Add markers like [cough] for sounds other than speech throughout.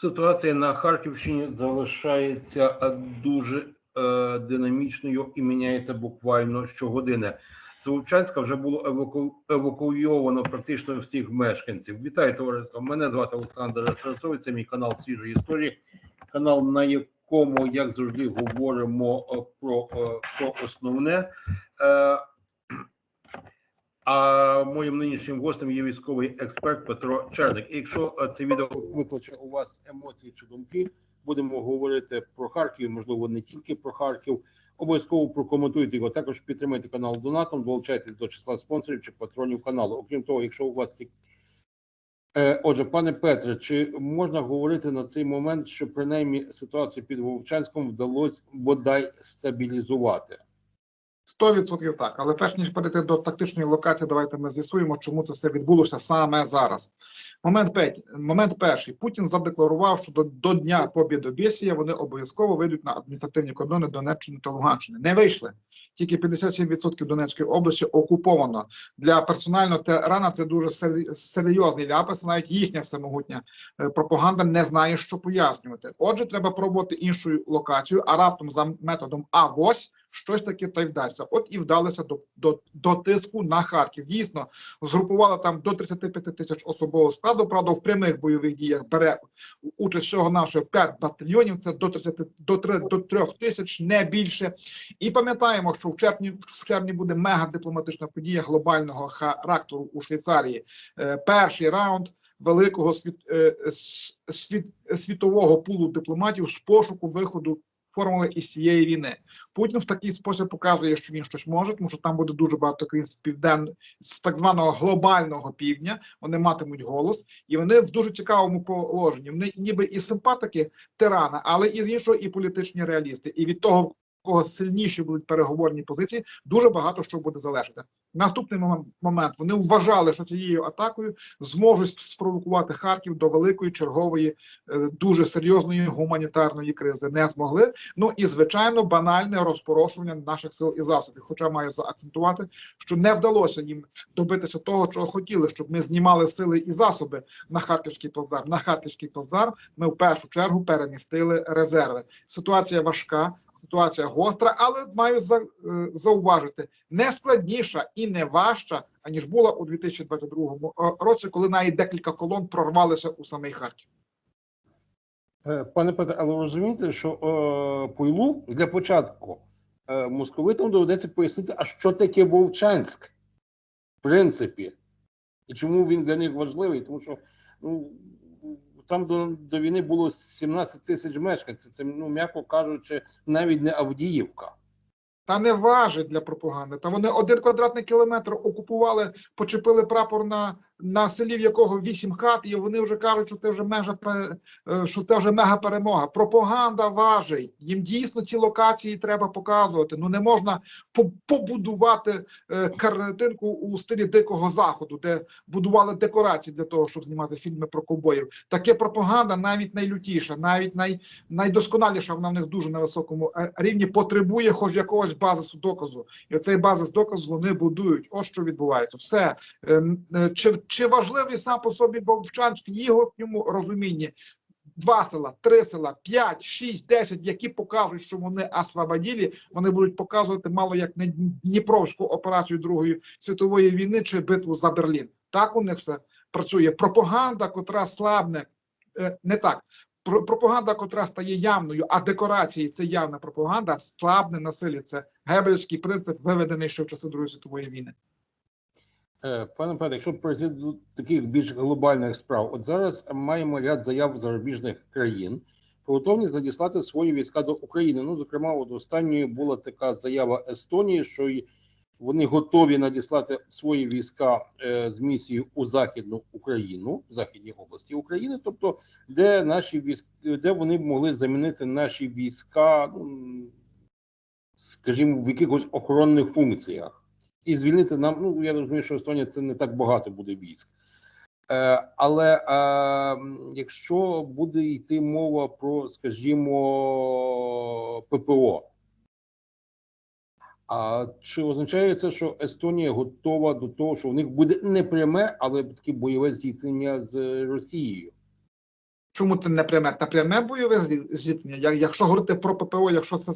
Ситуація на Харківщині залишається е, дуже е, динамічною і міняється буквально щогодини. З вже було еваку... евакуйовано практично всіх мешканців. Вітаю товариство. Мене звати Олександр Сарцовий. Це мій канал свіжої історії, канал, на якому, як завжди, говоримо е, про, е, про основне. А моїм нинішнім гостем є військовий експерт Петро Черник. І якщо е, це відео викличе у вас емоції чи думки, будемо говорити про Харків, можливо, не тільки про Харків. Обов'язково прокоментуйте його. Також підтримайте канал донатом, долучайтесь до числа спонсорів чи патронів каналу. Окрім того, якщо у вас ці Е, Отже, пане Петре, чи можна говорити на цей момент, що принаймні ситуацію під Вовчанськом вдалося бодай стабілізувати? 100% так. Але перш ніж перейти до тактичної локації, давайте ми з'ясуємо, чому це все відбулося саме зараз. Момент п'ять. Момент перший. Путін задекларував, що до, до дня Побєдобєсія вони обов'язково вийдуть на адміністративні кордони Донеччини та Луганщини. Не вийшли. Тільки 57% Донецької області окуповано. Для персонального терана це дуже серйозний ляпас. Навіть їхня всемогутня е, пропаганда не знає, що пояснювати. Отже, треба пробувати іншу локацію, а раптом за методом АВОС щось таке та й вдасться. От і вдалося до, до, до тиску на Харків. Дійсно, згрупували там до 35 тисяч особового складу. Правда, в прямих бойових діях бере участь всього нашого 5 батальйонів. Це до 30, до 3, до 3 тисяч, не більше. І пам'ятаємо, що в червні в червні буде мега дипломатична подія глобального характеру у Швейцарії. Е, перший раунд. Великого світ, е, світ, світового пулу дипломатів з пошуку виходу формули із цієї війни. Путін в такий спосіб показує, що він щось може, тому що там буде дуже багато країн з півден з так званого глобального півдня. Вони матимуть голос, і вони в дуже цікавому положенні. Вони ніби і симпатики тирана, але і з іншого і політичні реалісти. І від того, в кого сильніші будуть переговорні позиції, дуже багато що буде залежати. Наступний мом- момент вони вважали, що цією атакою зможуть спровокувати Харків до великої чергової, е, дуже серйозної гуманітарної кризи. Не змогли. Ну і звичайно, банальне розпорошування наших сил і засобів. Хоча маю заакцентувати, що не вдалося їм добитися того, чого хотіли, щоб ми знімали сили і засоби на харківський плацдарм. На харківський плацдарм ми в першу чергу перемістили резерви. Ситуація важка, ситуація гостра, але маю е, зауважити не складніша і не важча, аніж була у 2022 році, коли навіть декілька колон прорвалися у самий Харків. Е, Пане Петре, але ви розумієте, що е, Пуйлу для початку е, московитам доведеться пояснити, а що таке Вовчанськ, в принципі, і чому він для них важливий, тому що ну, там до, до війни було 17 тисяч мешканців. Це, ну, м'яко кажучи, навіть не Авдіївка. Та не важить для пропаганди. Та вони один квадратний кілометр окупували, почепили прапор на, на селі, в якого вісім хат, і вони вже кажуть, що це вже межа е, що це вже мега перемога. Пропаганда важить. Їм дійсно ці локації треба показувати. Ну не можна по- побудувати е, картинку у стилі дикого заходу, де будували декорації для того, щоб знімати фільми про ковбоїв. Таке пропаганда навіть найлютіша, навіть най, найдосконаліша, вона в них дуже на високому е, рівні потребує хоч якогось базису доказу. І оцей базис доказу вони будують. Ось що відбувається. Все чи, чи важливий сам по собі Вовчанськ в їхньому розумінні? Два села, три села, п'ять, шість, десять, які покажуть, що вони освободили, вони будуть показувати мало як не Дніпровську операцію Другої світової війни чи битву за Берлін. Так у них все працює. Пропаганда, котра слабне, е, не так. Пропаганда, котра стає явною, а декорації це явна пропаганда, слабне на силі. Це гебельський принцип, виведений ще в часи Другої світової війни. Е, Пане Петре, якщо перейти до таких більш глобальних справ, от зараз маємо ряд заяв зарубіжних країн про готовність надіслати свої війська до України. Ну, зокрема, от останньою була така заява Естонії, що вони готові надіслати свої війська е, з місією у західну Україну, в західній області України, тобто де наші військ, де вони могли замінити наші війська, ну скажімо, в якихось охоронних функціях і звільнити нам. Ну я розумію, що Естонія це не так багато буде військ. Е, але е, якщо буде йти мова про, скажімо, ППО, а чи означає це, що Естонія готова до того, що в них буде не пряме, але таке бойове зіткнення з Росією? Чому це не пряме? Та пряме бойове зіткнення. Якщо говорити про ППО, якщо це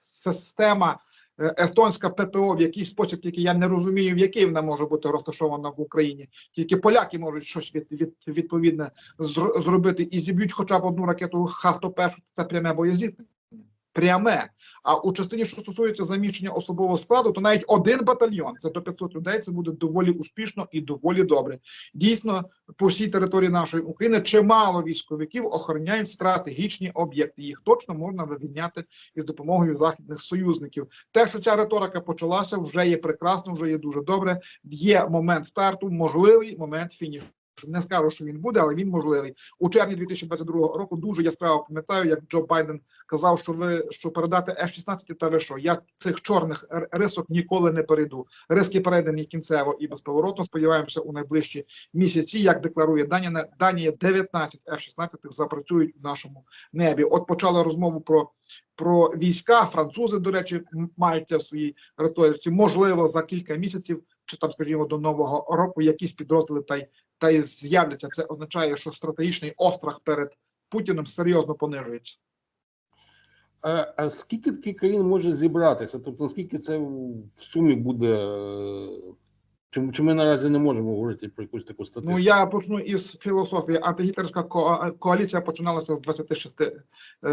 система естонська ППО в якийсь спосіб, який я не розумію, в який вона може бути розташована в Україні. Тільки поляки можуть щось від, від, відповідне зробити і зіб'ють хоча б одну ракету Х-101, це пряме боєзіткнення. Пряме. А у частині, що стосується заміщення особового складу, то навіть один батальйон, це до 500 людей, це буде доволі успішно і доволі добре. Дійсно, по всій території нашої України чимало військовиків охороняють стратегічні об'єкти. Їх точно можна вивільняти із допомогою західних союзників. Те, що ця риторика почалася, вже є прекрасно, вже є дуже добре. Є момент старту, можливий момент фінішу. Не скажу, що він буде, але він можливий у червні 2022 року. Дуже яскраво пам'ятаю, як Джо Байден казав, що ви що передати F-16, та ви що? Я цих чорних рисок ніколи не перейду. Риски передані кінцево і безповоротно. Сподіваємося, у найближчі місяці, як декларує Данія, Данія 19 F-16 запрацюють в нашому небі. От почали розмову про, про війська. Французи, до речі, мають в своїй риториці. Можливо, за кілька місяців, чи там, скажімо, до нового року якісь підрозділи та й та й з'являться. Це означає, що стратегічний острах перед Путіним серйозно понижується. А, а скільки таких країн може зібратися? Тобто, наскільки це в сумі буде? Чи, чи ми наразі не можемо говорити про якусь таку статистику? Ну я почну із філософії. Антигітлерська ко- коаліція починалася з 26 е,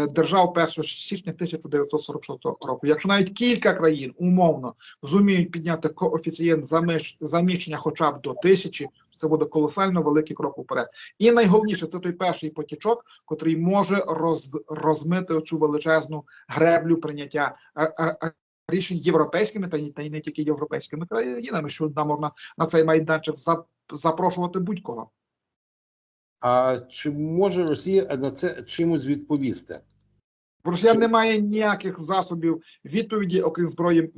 держав 1 січня 1946 року. Якщо навіть кілька країн умовно зуміють підняти коефіцієнт заміщ- заміщення хоча б до тисячі, це буде колосально великий крок уперед. І найголовніше це той перший потічок, котрий може роз, розмити оцю величезну греблю прийняття е, е, рішень європейськими та та й не тільки європейськими країнами, що нам можна на цей майданчик запрошувати будь-кого. А чи може Росія на це чимось відповісти? В росіян немає ніяких засобів відповіді, окрім зброї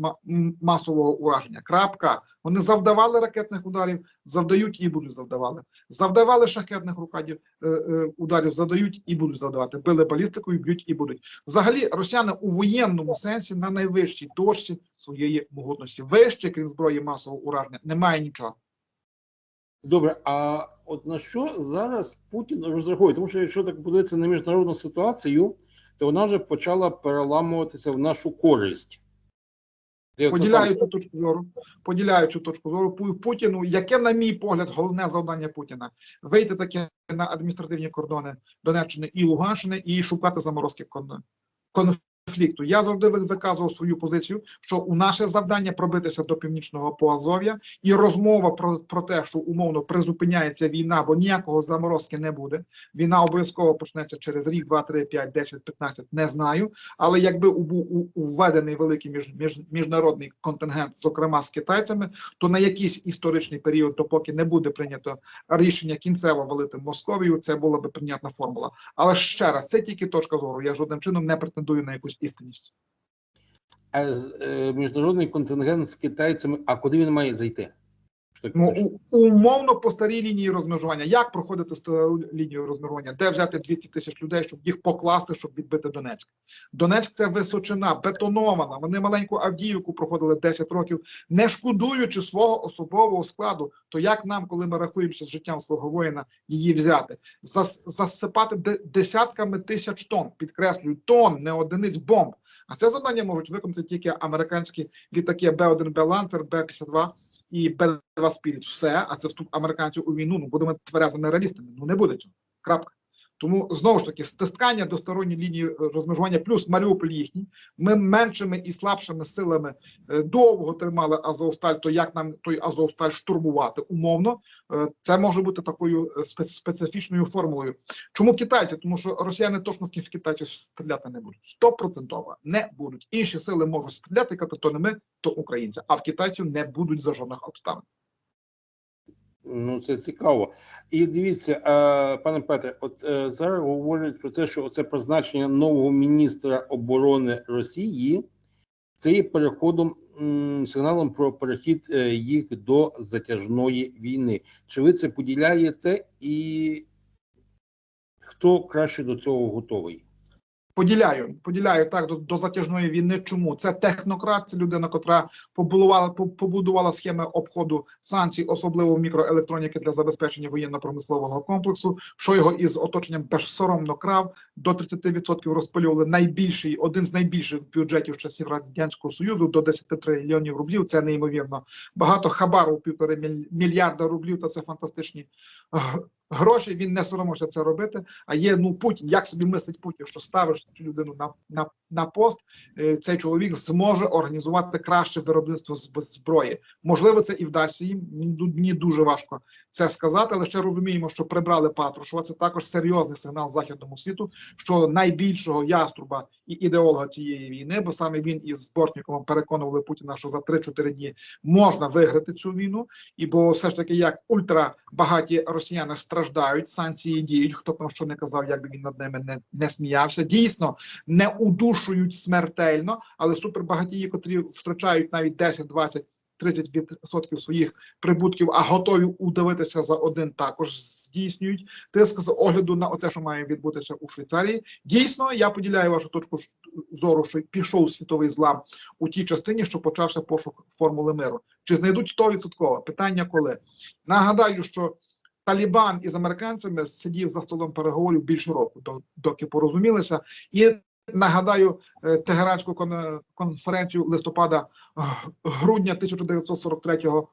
масового ураження. Крапка. Вони завдавали ракетних ударів, завдають і будуть завдавали. Завдавали шахетних рукадів е, е, ударів, завдають і будуть завдавати. Били балістикою, б'ють і будуть. Взагалі, росіяни у воєнному сенсі на найвищій точці своєї могутності. Вище, крім зброї масового ураження, немає нічого. Добре, а от на що зараз Путін розраховує? Тому що якщо так подивитися на міжнародну ситуацію, то вона вже почала переламуватися в нашу користь. Поділяю цю точку зору. Поділяю цю точку зору. Путіну, яке, на мій погляд, головне завдання Путіна вийти таки на адміністративні кордони Донеччини і Луганщини і шукати заморозки кон- конфлікту. Я завжди виказував свою позицію, що у наше завдання пробитися до північного Поазов'я, і розмова про, про те, що умовно призупиняється війна, бо ніякого заморозки не буде. Війна обов'язково почнеться через рік, два, три, п'ять, десять, п'ятнадцять, не знаю. Але якби був введений великий між, між, міжнародний контингент, зокрема з китайцями, то на якийсь історичний період, допоки не буде прийнято рішення кінцево валити Московію, це була би прийнятна формула. Але ще раз, це тільки точка зору. Я жодним чином не претендую на якусь істинність. А, е, міжнародний контингент з китайцями, а куди він має зайти? Ну, умовно по старій лінії розмежування. Як проходити стару лінію розмежування? Де взяти 200 тисяч людей, щоб їх покласти, щоб відбити Донецьк? Донецьк це височина, бетонована. Вони маленьку Авдіївку проходили 10 років, не шкодуючи свого особового складу. То як нам, коли ми рахуємося з життям свого воїна, її взяти? Зас, засипати де- десятками тисяч тонн, підкреслюю, тонн, не одиниць бомб. А це завдання можуть виконати тільки американські літаки Б-1, Б-Ланцер, Б-52 і Б-2 Спіріт. Все, а це вступ американців у війну. Ну будемо тверезими реалістами. Ну не буде цього. Крапка. Тому знову ж таки стискання до сторонньої лінії е, розмежування, плюс Маріуполь їхній. Ми меншими і слабшими силами е, довго тримали Азовсталь. То як нам той Азовсталь штурмувати умовно? Е, Це може бути такою специфічною формулою. Чому китайці? Тому що росіяни точно з китайців стріляти не будуть. Стопроцентово не будуть. Інші сили можуть стріляти, казати, то не ми, то українці. А в китайців не будуть за жодних обставин. Ну, це цікаво. І дивіться, е, пане Петре, от е, зараз говорять про те, що це призначення нового міністра оборони Росії це є переходом сигналом про перехід е, їх до затяжної війни. Чи ви це поділяєте, і хто краще до цього готовий? Поділяю, поділяю так до, до затяжної війни. Чому це технократ? Це людина, котра побудувала по- побудувала схеми обходу санкцій, особливо мікроелектроніки для забезпечення воєнно-промислового комплексу. Що його із оточенням безсоромно крав до 30% розпилювали найбільший, один з найбільших бюджетів часів радянського союзу до 10 трильйонів рублів. Це неймовірно багато хабару півтори міль- мільярда рублів. Та це фантастичні гроші. Він не соромився це робити. А є ну Путін. Як собі мислить Путін, що ставиш цю людину на, на, на пост, е, цей чоловік зможе організувати краще виробництво зброї. Можливо, це і вдасться їм. Мені дуже важко це сказати, але ще розуміємо, що прибрали Патрушева. Це також серйозний сигнал західному світу, що найбільшого яструба і ідеолога цієї війни, бо саме він із Бортніковим переконували Путіна, що за 3-4 дні можна виграти цю війну. І бо все ж таки, як ультрабагаті росіяни страждають, санкції діють. Хто там що не казав, як би він над ними не, не сміявся. Дійсно не удушують смертельно, але супербагатії, котрі втрачають навіть 10, 20, 30% своїх прибутків, а готові удавитися за один, також здійснюють тиск з огляду на оце, що має відбутися у Швейцарії. Дійсно, я поділяю вашу точку зору, що пішов світовий злам у тій частині, що почався пошук формули миру. Чи знайдуть 100%? Питання коли? Нагадаю, що Талібан із американцями сидів за столом переговорів більше року, до- доки порозумілися. І нагадаю е, Тегеранську кон- конференцію листопада г- грудня 1943 року.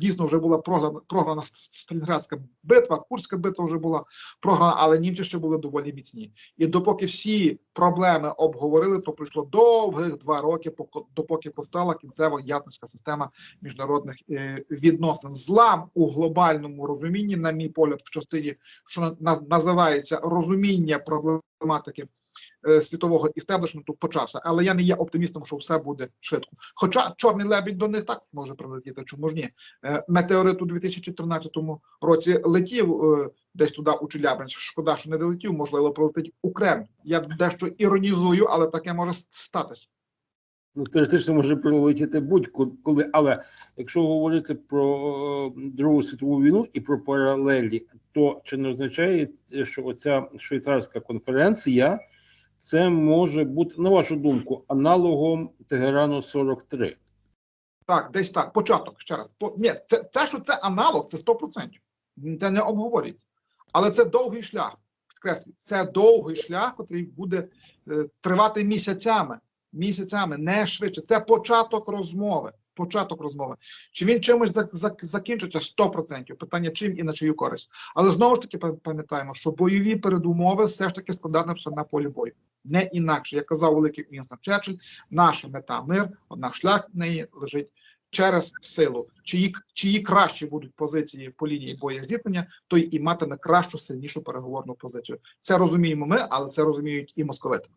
Дійсно, вже була програна, програна Ст- Сталінградська битва, Курська битва вже була програна, але німці ще були доволі міцні. І допоки всі проблеми обговорили, то пройшло довгих два роки, поки- допоки постала кінцева ядерська система міжнародних е, відносин. Злам у глобальному розумінні, на мій погляд, в частині, що на, називається розуміння проблематики світового істеблішменту, почався. Але я не є оптимістом, що все буде швидко. Хоча чорний лебідь до них також може прилетіти, чому ж ні? Е, метеорит у 2014 році летів е, десь туди у Челябинськ. Шкода, що не долетів, можливо, прилетить у Кремль. Я дещо іронізую, але таке може статись. Ну, теоретично може прилетіти будь-коли, але якщо говорити про е, Другу світову війну і про паралелі, то чи не означає, що оця швейцарська конференція це може бути, на вашу думку, аналогом Тегерану 43? Так, десь так. Початок ще раз. По, ні, це, це, що це аналог, це 100%. Це не обговорюється. Але це довгий шлях. Підкреслюю, це довгий шлях, який буде е, тривати місяцями. Місяцями, не швидше. Це початок розмови. Початок розмови. Чи він чимось зак- зак- закінчиться 100%? Питання чим і на чию користь. Але знову ж таки пам'ятаємо, що бойові передумови все ж таки складатимуться на полі бою. Не інакше, як казав великий Вінстон Черчилль, наша мета мир, однак шлях в неї лежить через силу. Чиї, чиї кращі будуть позиції по лінії боєзіткнення, той і матиме кращу, сильнішу переговорну позицію. Це розуміємо ми, але це розуміють і московити.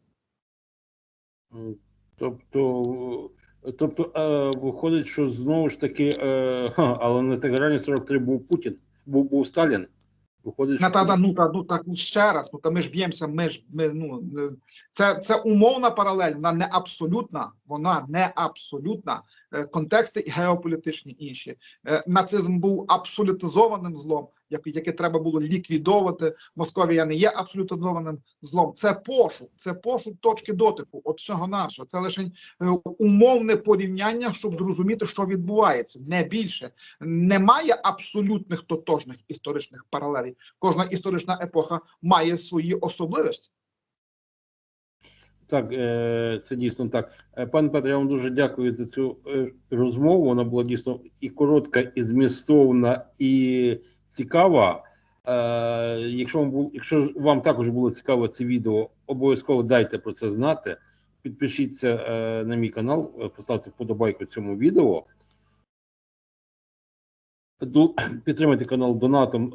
Тобто, тобто е, виходить, що знову ж таки, е, ха, але на Тегерані 43 був Путін, був, був Сталін. Виходить, що та, та, ну та ну так ще раз. Ну та ми ж б'ємося. Ми ж ми ну е, це, це умовна паралель, вона не абсолютна. Вона не абсолютна. Е, Контексти і геополітичні інші. Е, Нацизм був абсолютизованим злом, як- яке треба було ліквідовувати. Московія не є абсолютизованим злом. Це пошук, це пошук точки дотику. От всього нашого. Це лише е, умовне порівняння, щоб зрозуміти, що відбувається. Не більше немає абсолютних тотожних історичних паралелей. Кожна історична епоха має свої особливості. Так, е, це дійсно так. Е, Пане Петре, я вам дуже дякую за цю е, розмову. Вона була дійсно і коротка, і змістовна, і цікава. Якщо вам було, якщо вам також було цікаво це відео, обов'язково дайте про це знати. Підпишіться на мій канал, поставте вподобайку цьому відео. [clears throat] Підтримайте канал донатом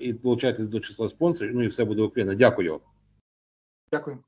і долучайтесь до числа спонсорів. Ну і все буде Україна. Дякую. Дякую.